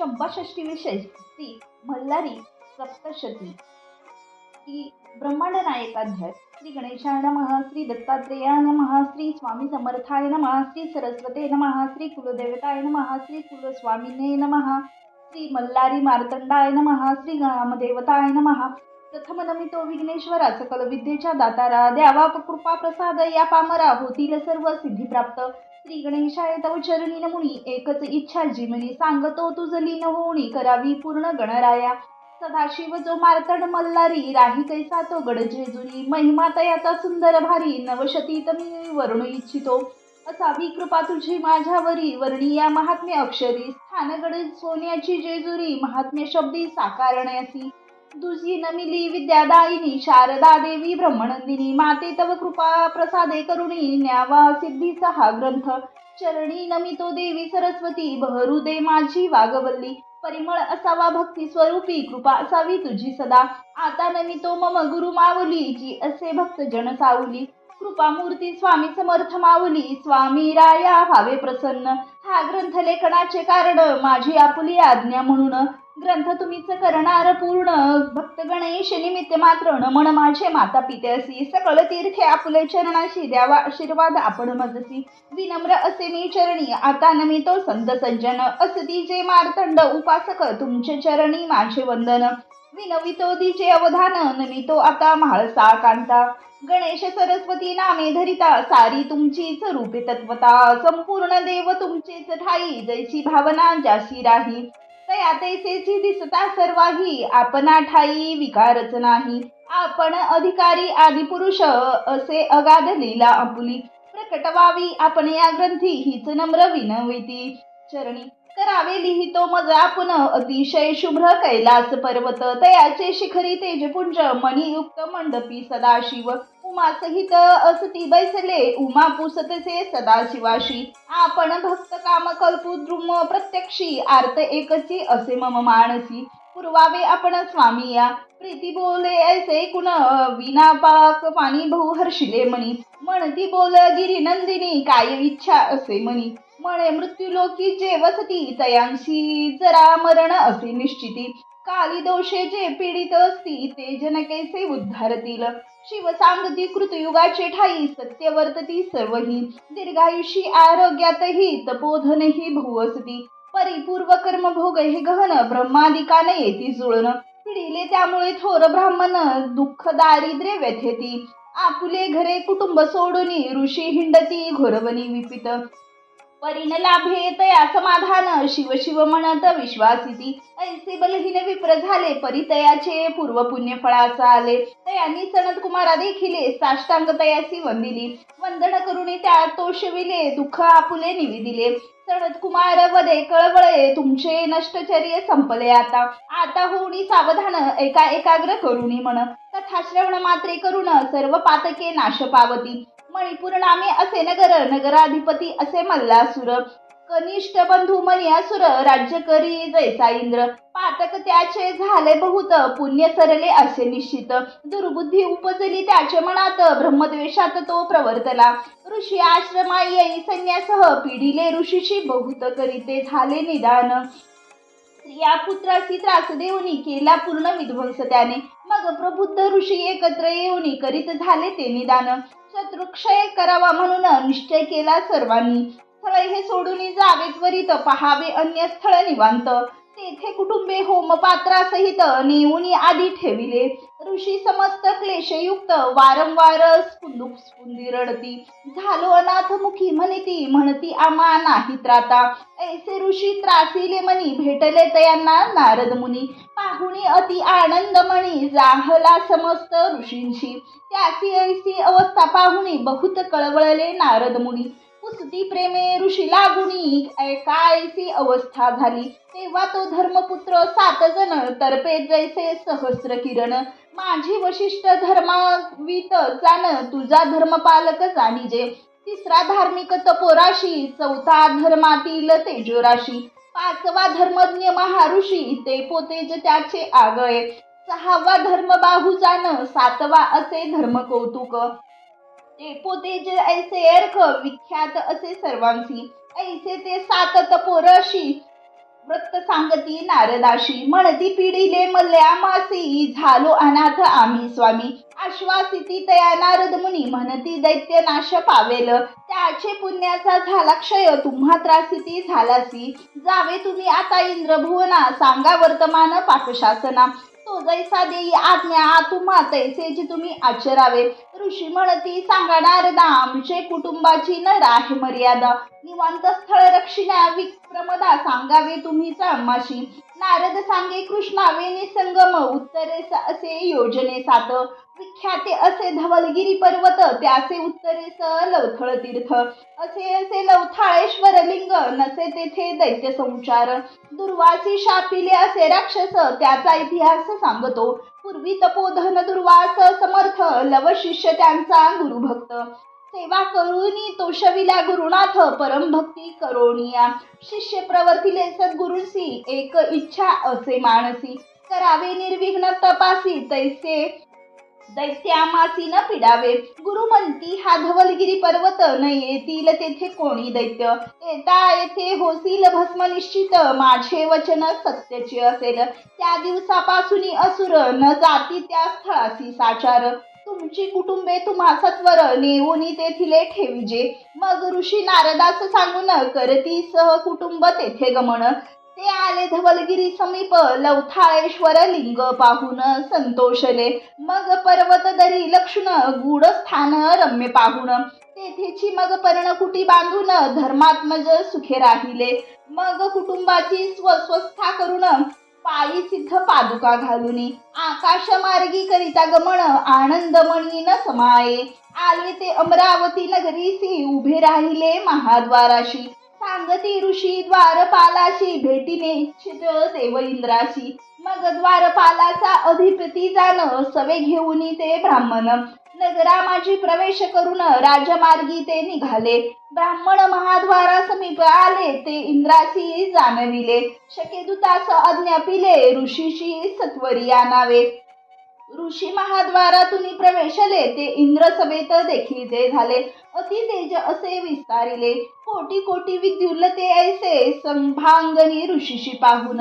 चंपाषष्ठी विशेष ती मल्हारी सप्तशती. श्री ब्रह्मांडनायकाध्याय श्री गणेशाय नमः श्री दत्तात्रेयाय नमः श्री स्वामी समर्थाय नमः श्री सरस्वते नमः श्री कुलदेवताय नमः श्री कुलस्वामिने नमः श्री मल्लारी मार्तंडाय नमः श्री ग्रामदेवताय नमः. प्रथम नमितो विघ्नेश्वरा सकल विद्येच्या दातारा द्यावा कृपा प्रसाद या पामरा होतील सर्व सिद्धी प्राप्त. श्री गणेशाय तव चरणी नमुनी एकच इच्छा जिमनी म्हणजे सांगतो तुझली होणी करावी पूर्ण गणराया. सदाशिव जो मारतड मल्लारी राही कैसा तो गड जेजुरी. महिमा तयाचा सुंदर भारी नवशतीत मी वर्णू इच्छितो. असावी कृपा तुझी माझ्यावरी वर्णीया महात्म्य अक्षरी. स्थानगड सोन्याची जेजुरी महात्म्य शब्दी साकारण्याची दुजी नमिली विद्यादायिनी शारदा देवी ब्रह्मनंदिनी माते तव कृपा प्रसादे करुणी न्यावा सिद्धीचा हा ग्रंथ. चरणी नमितो देवी सरस्वती बहरू दे माझी वागवल्ली. परिमळ असावा भक्ती स्वरूपी कृपा असावी तुझी सदा. आता नमितो मम गुरु माऊली जी असे भक्त जन सावली. कृपा मूर्ती स्वामी समर्थ माऊली स्वामी राया व्हावे प्रसन्न. हा ग्रंथ लेखनाचे कारण माझी आपुली आज्ञा म्हणून. ग्रंथ तुम्हीच करणार पूर्ण. भक्त गणेश निमित्त मात्र नमन माझे माता पित्यासी सकळ तीर्थे आपले चरणाशी द्यावा आशीर्वाद आपण मजसी. विनम्र असे मी चरणी आता नमितो संत सज्जन. असती जे मार्तंड उपासक तुमचे चरणी माझे वंदन. विनवितो दिचे अवधान नमितो आता म्हाळसा कांता. गणेश सरस्वती नामे धरिता सारी तुमचीच रूपे तत्वता. संपूर्ण देव तुमचेच ठाई जयची भावना जाशी राही. तया तैसेची दिसता सर्वाही आपण ठाई विकारच नाही. आपण अधिकारी आदिपुरुष असे अगाध लीला आपुली. प्रकटवावी आपण या ग्रंथी हीच नम्र विनविती चरणी करावे लिहितो मज आपण अतिशय शुभ्र कैलास पर्वत. तयाचे शिखरी तेजपुंज मणियुक्त मंडपी सदाशिव. उमासहित असती बैसले. उमा पुसतसे सदाशिवाशी. आपण भक्त काम कल्पू द्रुम प्रत्यक्षी. आर्त एकची असे मम मानसी. पुरवावे आपण स्वामी या. प्रीती बोले ऐसे कुण विना पाक पाणी बहु हर्षिले मनी. म्हणती बोल गिरी नंदिनी काय इच्छा असे मनी. मळे मृत्यू लोकी जे वसती तयांशी जरा मरण असे निश्चिती. काली दोषे जे पीडित असती ते जनकेसे उद्धारतील. शिव सांगती कृतयुगाचे ठाई सत्यवर्तती सर्वही. दीर्घायुषी आरोग्यातही तपोधनही बहुवसती परिपूर्व कर्म भोग हे गहन ब्रह्मादिकाने येती जुळण. पिढीले त्यामुळे थोर ब्राह्मण दुःख दारिद्र्य व्यथेती. आपुले घरे कुटुंब सोडून ऋषी हिंडती घोरवणी विपित. परिण लाभे तया समाधान शिव शिव म्हणत विश्वासिती. ऐसे बलहीन विप्र झाले परितयाचे पूर्व पुण्य फळाचा आले. तयांनी सनत कुमारा देखिले साष्टांग तयासी वंदिली वंदन करून त्या तोषविले दुःख आपुले निविदिले. सनत कुमार वदे कळवळे तुमचे नष्टचर्य संपले आता. आता होणी सावधान एका एकाग्र करुणी म्हण. तथा श्रवण मात्रे करून सर्व पातके नाश पावती. मणिपूर नामे असे नगर नगराधिपती असे मल्लासुर. कनिष्ठ बंधू मनियासुर राज्य करी जैसा इंद्र. पातक त्याचे झाले बहुत पुण्य सरले असे निश्चित. दुर्बुद्धी उपजली त्याचे मनात ब्रह्मद्वेषात तो प्रवर्तला. ऋषी आश्रमाई येई संन्यासह पिढीले ऋषीशी बहुत करीते झाले निदान. स्त्रिया पुत्रासी त्रास देऊनी केला पूर्ण विध्वंस त्याने. मग प्रबुद्ध ऋषी एकत्र येऊनी करीत झाले ते निदान. शत्रुक्षय करावा म्हणून निश्चय केला सर्वांनी. स्थळ हे सोडून जावे त्वरित पहावे अन्य स्थळ निवांत. तेथे कुटुंबे होमपात्रासहित नेऊन आधी ठेविले. ऋषी समस्त क्लेशयुक्त वारंवार स्पुंदुक स्पुंदी रडती. झालो अनाथ मुखी म्हणती म्हणती आमा नाही त्राता. ऐसे ऋषी त्रासिले मनी भेटले तयांना नारद मुनी. पाहुणी अति आनंद मणी जाहला समस्त ऋषींशी. त्याची ऐसी अवस्था पाहुणी बहुत कळवळले नारद मुनी. पुसती प्रेमे ऋषी लागुनी ऐकायची अवस्था झाली? तेव्हा तो धर्मपुत्र सात जण तर्फे जैसे सहस्र किरण. माझी वशिष्ठ धर्मावित जाण तुझा धर्मपालक जाणीजे. तिसरा धार्मिक तपोराशी चौथा धर्मातील तेजोराशी. पाचवा धर्मज्ञ महाऋषी ते पोतेज त्याचे आगळे. सहावा धर्म जाण सातवा असे धर्म कौतुक ते पोतेज ऐसे अर्क विख्यात असे सर्वांशी. ऐसे ते सात पोरशी व्रत सांगती नारदाशी. म्हणती पिढीले मल्ल्या मासी झालो अनाथ आम्ही स्वामी. आश्वासिती तया नारद मुनी म्हणती दैत्य नाश पावेल. त्याचे पुण्याचा झाला क्षय तुम्हा त्रासिती झालासी. जावे तुम्ही आता इंद्रभुवना सांगा वर्तमान पाकशासना. तो जैसा देई आज्ञा तुम्हा तैसेची तुम्ही आचरावे. ऋषी म्हणती सांगा नारदा आमचे कुटुंबाची न राहे मर्यादा निवांत स्थळ रक्षिणा विक्रमदा सांगावे तुम्ही आम्हाशी नारद सांगे कृष्णावे निसंगम उत्तरेस असे योजने सात विख्याते असे धवलगिरी पर्वत त्याचे उत्तरेस लवथळ तीर्थ. असे असे लवथाळेश्वर लिंग नसे तेथे दैत्य संचार. दुर्वासी शापिले असे राक्षस त्याचा इतिहास सांगतो. पूर्वी तपोधन दुर्वास समर्थ लव शिष्य त्यांचा गुरुभक्त. सेवा करुणी तोषविला गुरुनाथ परमभक्ती करोनिया. शिष्य प्रवर्तिले सद्गुरुसी एक इच्छा असे मानसी. करावे निर्विघ्न तपासी तैसे दैत्यामासीन पिडावे. गुरुमंती हा धवलगिरी पर्वत न येतील तेथे कोणी दैत्य? येता येथे होसील भस्म निश्चित. माझे वचन सत्यचे असेल. त्या दिवसापासून असुर न जाती त्या स्थळासी साचार. तुमची कुटुंबे तुम्हा सत्वर नेऊन तेथिले ठेविजे. मग ऋषी नारदास सांगून करती सह कुटुंब तेथे गमन. ते आले धवलगिरी समीप लवथाळेश्वर लिंग पाहून संतोषले. मग पर्वत दरी लक्षण गूढ स्थान रम्य पाहून. तेथेची मग पर्णकुटी बांधून धर्मात्मज सुखे राहिले. मग कुटुंबाची स्वस्वस्था करून पायी सिद्ध पादुका घालून आकाश मार्गी करिता गमन आनंदमणी न समाये. आले ते अमरावती नगरीसी उभे राहिले महाद्वाराशी. सांगती ऋषी द्वारपालाशी भेटीने इच्छित देव इंद्राशी. मग द्वारपालाचा अधिपती जाण सवे घेऊन ते ब्राह्मण. नगरा माझी प्रवेश करून राजमार्गी ते निघाले. ब्राह्मण महाद्वारा समीप आले ते इंद्राशी जाणविले. शकेदुतास आज्ञापिले ऋषीशी सत्वरी आणावे ऋषी महाद्वारातून प्रवेशले ते इंद्र सभेत देखील जे झाले अति तेज असे विस्तारिले. कोटी कोटी विद्युलते ऐसे संभांगनी ऋषीशी पाहून.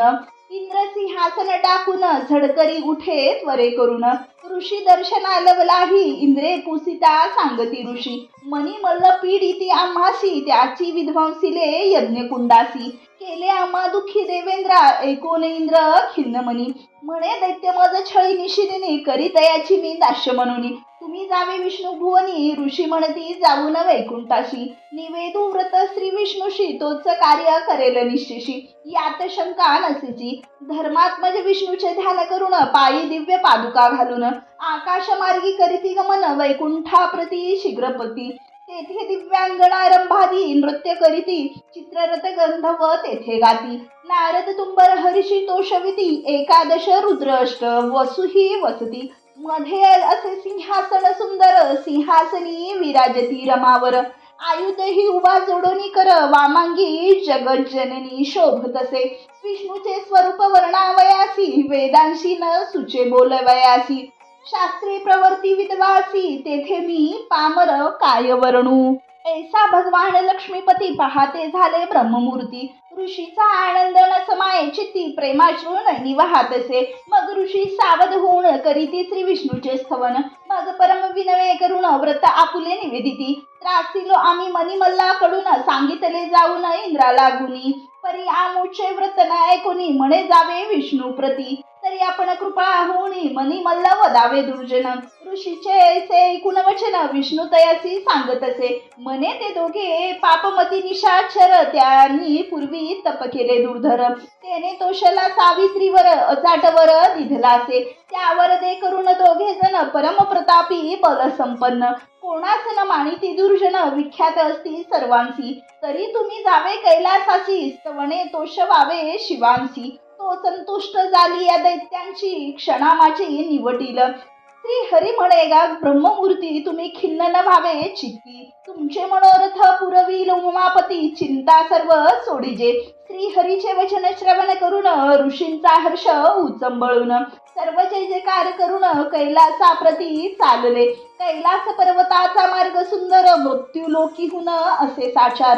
इंद्र सिंहासन टाकून झडकरी उठे त्वरे करून. ऋषी दर्शना लवलाही इंद्रे पुसिता सांगती ऋषी. मनी मल्ल पीडिती आम्हासी त्याची विध्वंसिले यज्ञ कुंडासी केले आम्हा दुःखी देवेंद्रा ऐकून इंद्र खिन्न मनी. म्हणे दैत्य मज छळी निशिदिनी करीतयाची मी दाश्य म्हणून. तुम्ही जावे विष्णू भुवनी ऋषी म्हणती जाऊन वैकुंठाशी. निवेदू व्रत श्री विष्णूशी तोच कार्य करेल निश्चिशी. यात शंका नसेची. धर्मात्मज विष्णूचे ध्यान करून पायी दिव्य पादुका घालून आकाश मार्गी करीती गमन वैकुंठाप्रती शीघ्रपती. तेथे दिव्यांगणारंभादी नृत्य करीती चित्ररथ गंधर्व तेथे गाती. नारद तुंबर हरिषी तोषविती एकादश रुद्र अष्ट वसुही वसती. मध्ये असे सिंहासन सुंदर सिंहासनी विराजती रमावर. आयुधही उभा जोडोनी कर वामांगी जगज्जननी शोभ तसे. विष्णूचे स्वरूप वर्णावयासी वेदांशी न सुचे बोलवयासी. शास्त्री प्रवर्ती विद्वासी तेथे मी पामर काय वर्णू ऐसा भगवान लक्ष्मीपती पहाते झाले ब्रह्ममूर्ती. ऋषीचा आनंद न समाये चित्ती प्रेमाश्रून वाहत असे मग ऋषी सावध होऊन करीती श्री विष्णूचे स्थवन मग परम विनवे करून व्रत आपुले निवेदिती. त्रासिलो आम्ही मनिमल्लाकडून सांगितले जाऊन इंद्राला गुणी. परी आमुचे व्रत न ऐकुनी म्हणे जावे विष्णू प्रती तरी आपण कृपा होणी मनी मल्लव दावे दुर्जन. ऋषीचे ऐसे ऐकून वचन विष्णू तयासी सांगत असे मने ते दोघे पापमती निशाक्षर त्यांनी पूर्वी तप केले दुर्धर. त्याने तोषला सावित्रीवर अचाटवर दिधलासे त्यावर दे करून दोघे जण परमप्रतापी बल संपन्न कोणाच न मानिती दुर्जन विख्यात असती सर्वांसी तरी तुम्ही जावे कैलासाची स्तवणे तोषवावे शिवांसी तो संतुष्ट झाली या दैत्यांची क्षणामाची निवडील. श्री हरी म्हणे गा ब्रह्ममूर्ती तुम्ही खिन्न न व्हावे चित्ती. तुमचे मनोरथ पुरवील उमापती. चिंता सर्व सोडिजे. श्री हरीचे वचन श्रवण करून ऋषींचा हर्ष उचंबळून. सर्व जय जयकार करून कैलासा प्रती चालले. कैलास पर्वताचा मार्ग सुंदर मृत्यू लोकीहून असे साचार.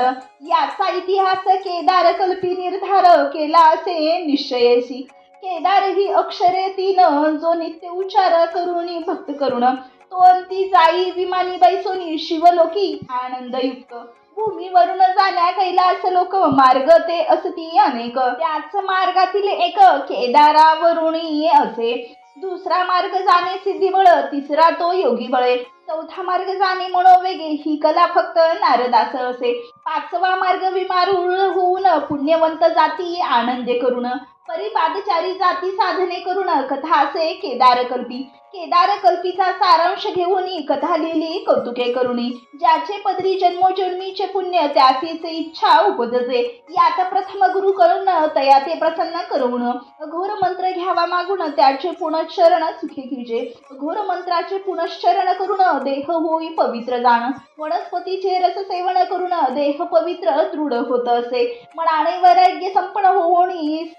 याचा इतिहास केदार कल्पी निर्धार केला असे निश्चयसी केदार ही अक्षरे तीन जो नित्य उच्चार करुणी भक्त करुण तो अंती जाई विमानी बैसोनी शिवलोकी आनंदयुक्त. भूमीवरून जाण्या कैलास लोक मार्ग ते असती अनेक. त्याच मार्गातील एक केदारावरुणी असे. दुसरा मार्ग जाणे सिद्धी बळ तिसरा तो योगी बळे चौथा मार्ग जाणे मनोवेगे ही कला फक्त नारदास असे. पाचवा मार्ग विमारूळ होऊन पुण्यवंत जाती आनंदे करून. परिपादचारी जाती साधने करून कथा असे केदार कल्पी केदार कल्पीचा सारांश घेऊन कथा लिहिली कौतुके करुणी ज्याचे पदरी जन्मोजन्मीचे पुण्य त्यासीच इच्छा उपजते. यात प्रथम गुरु करून तया ते प्रसन्न करवून घोर मंत्र घ्यावा मागून त्याचे पुनश्चरण सुखी घिजे घोर मंत्राचे पुनश्चरण करून देह होई पवित्र जाण. वनस्पतीचे रस सेवन करून देह पवित्र दृढ होत असे. मनाने वैराग्य संपन्न होऊन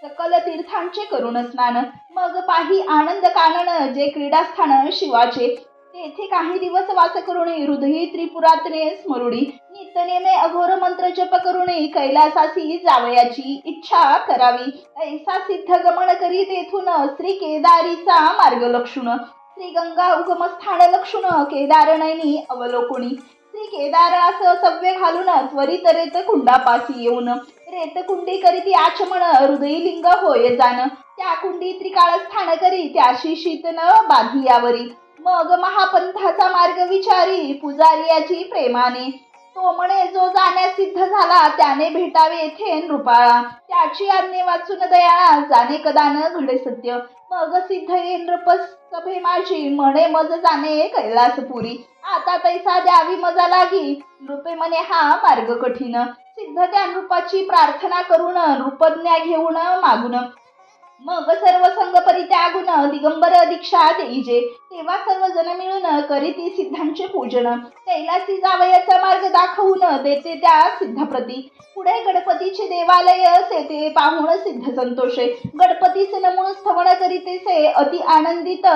सकल तीर्थांचे करून स्नान. मग पाही आनंद कानन जे क्रीडा निवासस्थान शिवाचे. तेथे काही दिवस वास करुणे हृदयी त्रिपुरातने स्मरुडी. नित्यनेमे अघोर मंत्र जप करुणे कैलासासी जावयाची इच्छा करावी. ऐसा सिद्ध गमन करी तेथून श्री केदारीचा मार्ग लक्षुण. श्री गंगा उगमस्थान लक्षुण केदारनयनी अवलोकुणी. श्री केदारास सव्य घालून त्वरित रेत कुंडापासी येऊन. रेत कुंडी करीती आचमन हृदयी लिंग होय जाण त्या कुंडी त्रिकाळ स्थान करी त्याशी शीतन बांधियावरी मग महापंथाचा मार्ग विचारी पुजारी प्रेमाने. तो म्हणे जो जाण्यास सिद्ध झाला त्याने भेटावे येथे नृपाळा. त्याची आज्ञे वाचून दयाळा जाणे कदान घडे सत्य. मग सिद्ध ये नृप सभे माझी म्हणे मज जाणे कैलासपुरी. आता तैसा द्यावी मजा लागी. नृपे म्हणे हा मार्ग कठीण. सिद्ध त्या नृपाची प्रार्थना करून नृपज्ञा घेऊन मागून. मग सर्व संघ परित्यागून दिगंबर दीक्षा देईजे तेव्हा सर्व जण मिळून करीती सिद्धांचे पूजन. कैलासी जावयाचा मार्ग दाखवून देते त्या सिद्धप्रती. पुढे गणपतीचे देवालय असे ते पाहून सिद्ध संतोषे. गणपतीचे नमून स्थवण करीतेसे अति आनंदित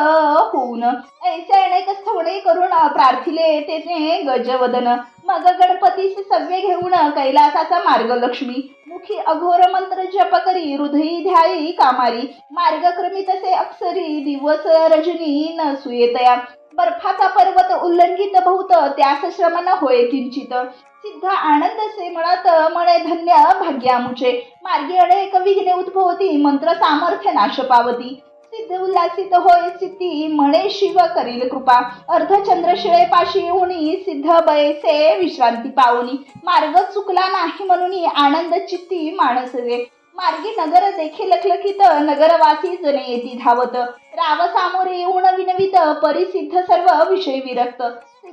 होऊन. ऐसे अनेक स्थवणे करून प्रार्थिले तेथे गजवदन. मग गणपतीस सव्य घेऊन कैलासाचा मार्ग लक्ष्मी मुखी अघोर मंत्र जप करी हृदयी ध्यायी कामारी. मार्गक्रमी तसे अक्षरी दिवस रजनी न सुयेतया. बर्फाचा पर्वत उल्लंघित बहुत त्यास श्रमण होय किंचित. सिद्ध आनंद से म्हणत मणे धन्य भाग्यामुचे. मार्गी अनेक विघ्ने उद्भवती मंत्र सामर्थ्य नाश पावती. सिद्ध उल्लासित होय सिद्धी म्हणे शिव करील कृपा. अर्धचंद्र शिळे पाशी येऊनी सिद्ध बयसे विश्रांती पावनी मार्ग चुकला नाही म्हणून आनंद चित्ती माणसवे. मार्गी नगर देखील लखलखित नगरवासी जने येती धावत. राव सामोरे येऊन विनवित परिसिद्ध सर्व विषय विरक्त.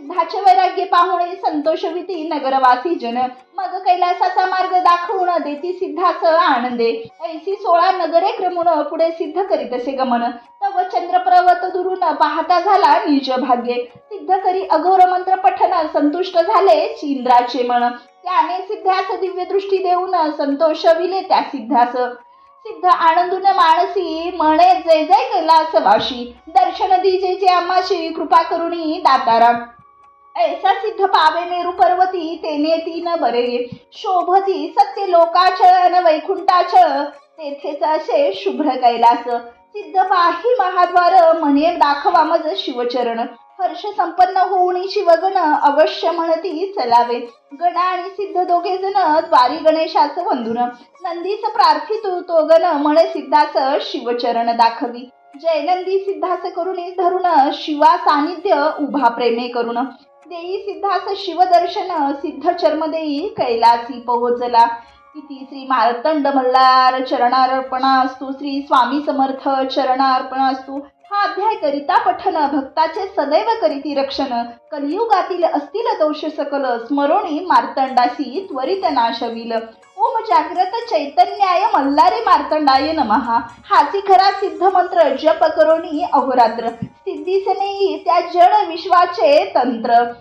धाचे वैराग्य पाहुणे संतोषविती नगरवासी जन. मग कैलासाचा मार्ग दाखवून देती सिद्धास आनंदे. ऐसी सोळा नगरे क्रमून पुढे सिद्ध करीत असे गमन. तव चंद्रपर्वत दुरून पाहता झाला निज भाग्ये. सिद्ध करी अघोर मंत्र पठन संतुष्ट झाले चिंद्राचे मन. त्याने सिद्धास दिव्य दृष्टी देऊन संतोष विले त्या सिद्धास. सिद्ध आनंदून माणसी म्हणे जय जय कैलास वाशी दर्शन दिजे जे आम्हाशी कृपा करुणी दातारा. ऐसा सिद्ध पावे मेरू पर्वती तेने तीन बरे. शोभती सत्य लोकाचळ अन वैकुंठाचळ तेथेच असे शुभ्र कैलास. सिद्ध पाही महाद्वार म्हणे दाखवा मज शिवचरण. हर्ष संपन्न होऊन शिवगण अवश्य म्हणती चलावे. गण आणि सिद्ध दोघे जण द्वारी गणेशाच वंदून. नंदीस प्रार्थित तो गण म्हण सिद्धाच शिवचरण दाखवी. जयनंदी सिद्धास करून धरून शिवा सानिध्य उभा प्रेमे करून. देई सिद्धास शिवदर्शन सिद्ध चर्म देई कैलासी पोहोचला किती श्री मार्तंड मल्हार चरणार्पणास्तु श्री स्वामी समर्थ चरणार्पणास्तु. हा अध्याय करिता पठन भक्ताचे सदैव करीती रक्षण. कलियुगातील असतील दोष सकल स्मरोणी मार्तंडासी त्वरित नाशविल. ओम जाग्रत चैतन्याय मल्हारी मार्तंडाय नमहा हासी खरा सिद्ध मंत्र जप करोणी अहोरात्र. सिद्धीसने त्या जड विश्वाचे तंत्र.